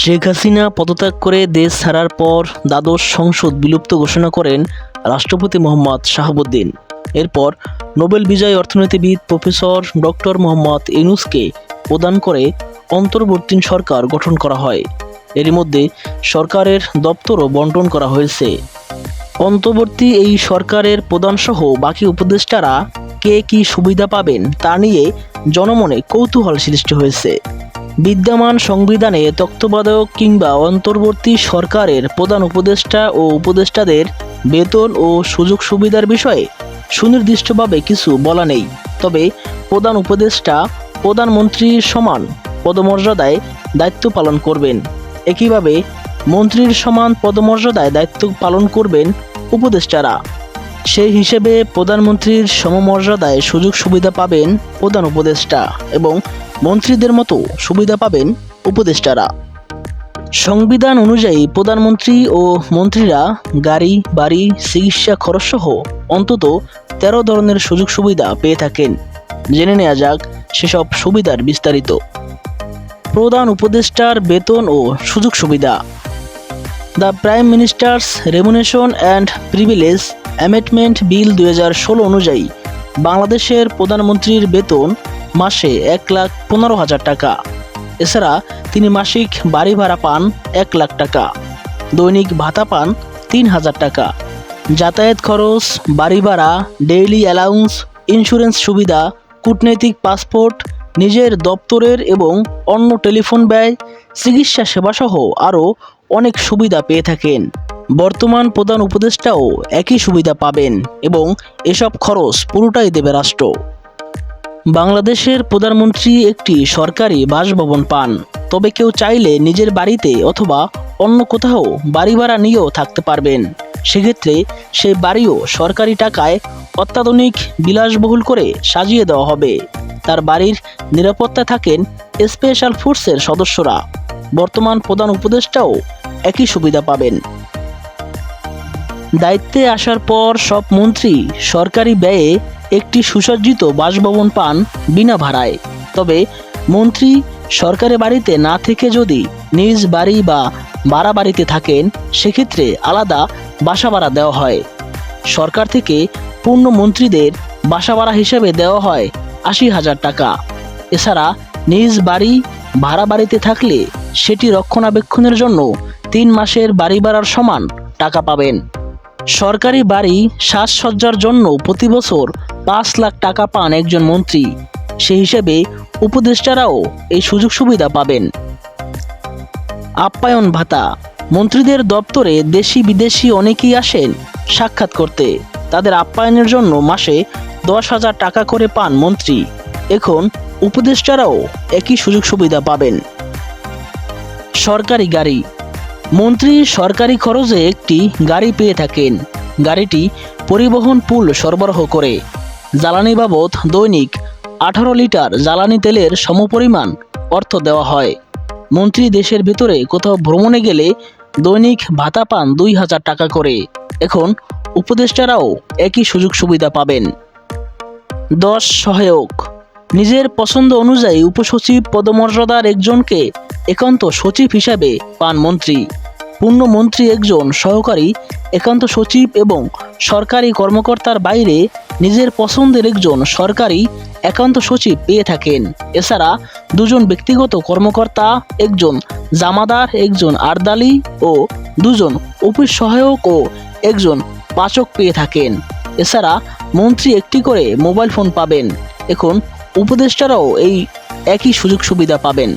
শেখ হাসিনা পদত্যাগ করে দেশ ছাড়ার পর দ্বাদশ সংসদ বিলুপ্ত ঘোষণা করেন রাষ্ট্রপতি মোহাম্মদ শাহাবুদ্দিন। এরপর নোবেল বিজয়ী অর্থনীতিবিদ প্রফেসর ডক্টর মোহাম্মদ ইউনুসকে প্রদান করে অন্তর্বর্তী সরকার গঠন করা হয়। এরই মধ্যে সরকারের দপ্তরও বন্টন করা হয়েছে। অন্তর্বর্তী এই সরকারের প্রধানসহ বাকি উপদেষ্টারা কে কি সুবিধা পাবেন তা নিয়ে জনমনে কৌতূহল সৃষ্টি হয়েছে। বিদ্যমান সংবিধানে তত্ত্বাবধায়ক কিংবা অন্তর্বর্তী সরকারের প্রধান উপদেষ্টা ও উপদেষ্টাদের বেতন ও সুযোগ সুবিধার বিষয়ে সুনির্দিষ্টভাবে কিছু বলা নেই। তবে প্রধান উপদেষ্টা প্রধানমন্ত্রীর সমান পদমর্যাদায় দায়িত্ব পালন করবেন। একইভাবে মন্ত্রীর সমান পদমর্যাদায় দায়িত্ব পালন করবেন উপদেষ্টারা। সেই হিসেবে প্রধানমন্ত্রীর সমমর্যাদায় সুযোগ সুবিধা পাবেন প্রধান উপদেষ্টা এবং মন্ত্রীদের মতো সুবিধা পাবেন উপদেষ্টারা। সংবিধান অনুযায়ী প্রধানমন্ত্রী ও মন্ত্রীরা গাড়ি, বাড়ি, চিকিৎসা খরচসহ অন্তত তেরো ধরনের সুযোগ সুবিধা পেয়ে থাকেন। জেনে নেওয়া যাক সেসব সুবিধার বিস্তারিত। প্রধান উপদেষ্টার বেতন ও সুযোগ সুবিধা। The prime minister's remuneration and privilege amendment bill দু হাজার ষোলো অনুযায়ী বাংলাদেশের প্রধানমন্ত্রীর বেতন মাসে এক লাখ পনেরো হাজার টাকা। এছাড়া তিনি মাসিক বাড়ি ভাড়া পান এক লাখ টাকা। দৈনিক ভাতা পান তিন হাজার টাকা। যাতায়াত খরচ, বাড়ি ভাড়া, ডেইলি অ্যালাউন্স, ইন্স্যুরেন্স সুবিধা, কূটনৈতিক পাসপোর্ট, নিজের দপ্তরের এবং অন্য টেলিফোন ব্যয়, চিকিৎসা সেবাসহ আরও অনেক সুবিধা পেয়ে থাকেন। বর্তমান প্রধান উপদেষ্টাও একই সুবিধা পাবেন এবং এসব খরচ পুরোটাই দেবে রাষ্ট্র। বাংলাদেশের প্রধানমন্ত্রী একটি সরকারি বাসভবন পান। তবে কেউ চাইলে নিজের বাড়িতে অথবা অন্য কোথাও বাড়ি ভাড়া নিয়েও থাকতে পারবেন। সেক্ষেত্রে সেই বাড়িও সরকারি টাকায় অত্যাধুনিক বিলাসবহুল করে সাজিয়ে দেওয়া হবে। তার বাড়ির নিরাপত্তায় থাকেন স্পেশাল ফোর্সের সদস্যরা। বর্তমান প্রধান উপদেষ্টাও একই সুবিধা পাবেন। দায়িত্বে আসার পর সব মন্ত্রী সরকারি ব্যয়ে একটি সুসজ্জিত বাসভবন পান বিনা ভাড়ায়। তবে মন্ত্রী সরকারি বাড়িতে না থেকে যদি নিজ বাড়ি বা ভাড়া বাড়িতে থাকেন, সেক্ষেত্রে আলাদা বাসা ভাড়া দেওয়া হয়। সরকার থেকে পূর্ণ মন্ত্রীদের বাসা ভাড়া হিসেবে দেওয়া হয় আশি হাজার টাকা। এছাড়া নিজ বাড়ি, ভাড়া বাড়িতে থাকলে সেটি রক্ষণাবেক্ষণের জন্য তিন মাসের বাড়ি ভাড়ার সমান টাকা পাবেন। সরকারি বাড়ি সাজসজ্জার জন্য প্রতি বছর পাঁচ লাখ টাকা পান একজন মন্ত্রী। সেই হিসেবে উপদেষ্টারাও এই সুযোগ সুবিধা পাবেন। আপ্যায়ন ভাতা। মন্ত্রীদের দপ্তরে দেশি বিদেশি অনেকেই আসেন সাক্ষাৎ করতে। তাদের আপ্যায়নের জন্য মাসে দশ হাজার টাকা করে পান মন্ত্রী। এখন উপদেষ্টারাও একই সুযোগ সুবিধা পাবেন। সরকারি গাড়ি। মন্ত্রী সরকারি খরচে একটি গাড়ি পেয়ে থাকেন। গাড়িটি পরিবহন পুল সরবরাহ করে। জ্বালানি বাবদ দৈনিক আঠারো লিটার জ্বালানি তেলের সমপরিমাণ অর্থ দেওয়া হয়। মন্ত্রী দেশের ভেতরে কোথাও ভ্রমণে গেলে দৈনিক ভাতা পান দুই হাজার টাকা করে। এখন উপদেষ্টারাও একই সুযোগ সুবিধা পাবেন। দশ সহায়ক। নিজের পছন্দ অনুযায়ী উপসচিব পদমর্যাদার একজনকে একান্ত সচিব হিসাবে পান মন্ত্রী। পূর্ণ মন্ত্রী একজন সহকারী একান্ত সচিব এবং সরকারি কর্মকর্তার বাইরে নিজের পছন্দের একজন সরকারি একান্ত সচিব পেয়ে থাকেন। এছাড়া দুজন ব্যক্তিগত কর্মকর্তা, একজন জামাদার, একজন আর্দালি ও দুজন অফিস সহায়ক ও একজন পাচক পেয়ে থাকেন। এছাড়া মন্ত্রী একটি করে মোবাইল ফোন পাবেন। এখন উপদেষ্টারাও এই একই সুযোগ সুবিধা পাবেন।